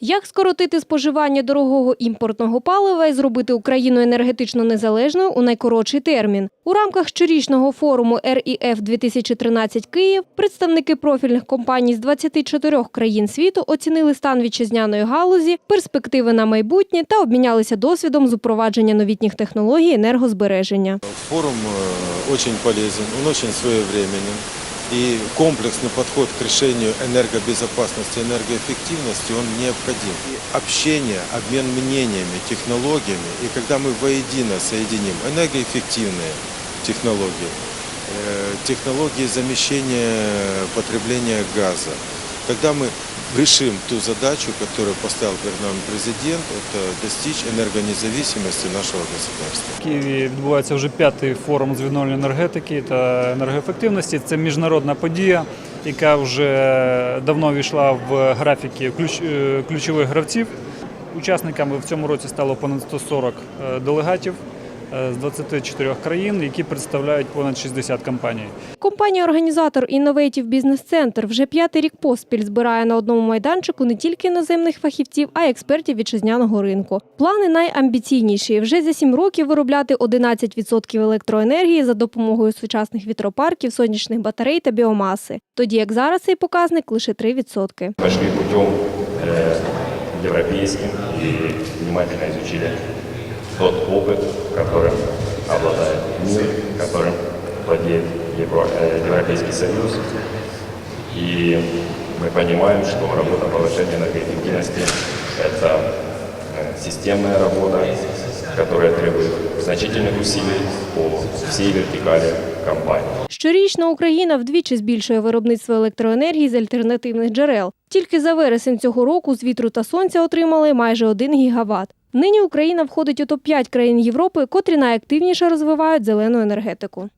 Як скоротити споживання дорогого імпортного палива і зробити Україну енергетично незалежною у найкоротший термін? У рамках щорічного форуму РІФ 2013 Київ представники профільних компаній з 24 країн світу оцінили стан вітчизняної галузі, перспективи на майбутнє та обмінялися досвідом з упровадження новітніх технологій енергозбереження. Форум очень полезен, он очень своевременен. И комплексный подход к решению энергобезопасности, энергоэффективности, он необходим. И общение, обмен мнениями, технологиями, и когда мы воедино соединим энергоэффективные технологии, э, технологии замещения потребления газа, тогда мы решим ту задачу, которую поставил перед нами президент, это достичь энергонезависимости нашего государства. В Києві відбувається вже п'ятий форум з відновлення енергетики та енергоефективності. Це міжнародна подія, яка вже давно війшла в графіки ключ- е, ключових гравців. Учасниками в цьому році стало понад 140 е, делегатів з 24 країн, які представляють понад 60 компаній. Компанія-організатор Innovative Business Center вже п'ятий рік поспіль збирає на одному майданчику не тільки іноземних фахівців, а й експертів вітчизняного ринку. Плани найамбіційніші вже за сім років виробляти 11% електроенергії за допомогою сучасних вітропарків, сонячних батарей та біомаси. Тоді як зараз цей показник лише 3%. пошли путем э, европейским и внимательно изучили тот опыт, которым обладает мир, которым владеет Евро- э, Европейский Союз. И мы понимаем, что работа повышения энергоэффективности – это э, системная работа, которая требует значительных усилий по всей вертикали компании. Щорічно Україна вдвічі збільшує виробництво електроенергії з альтернативних джерел. Тільки за вересень цього року з вітру та сонця отримали майже 1 гігават. Нині Україна входить у топ-5 країн Європи, котрі найактивніше розвивають зелену енергетику.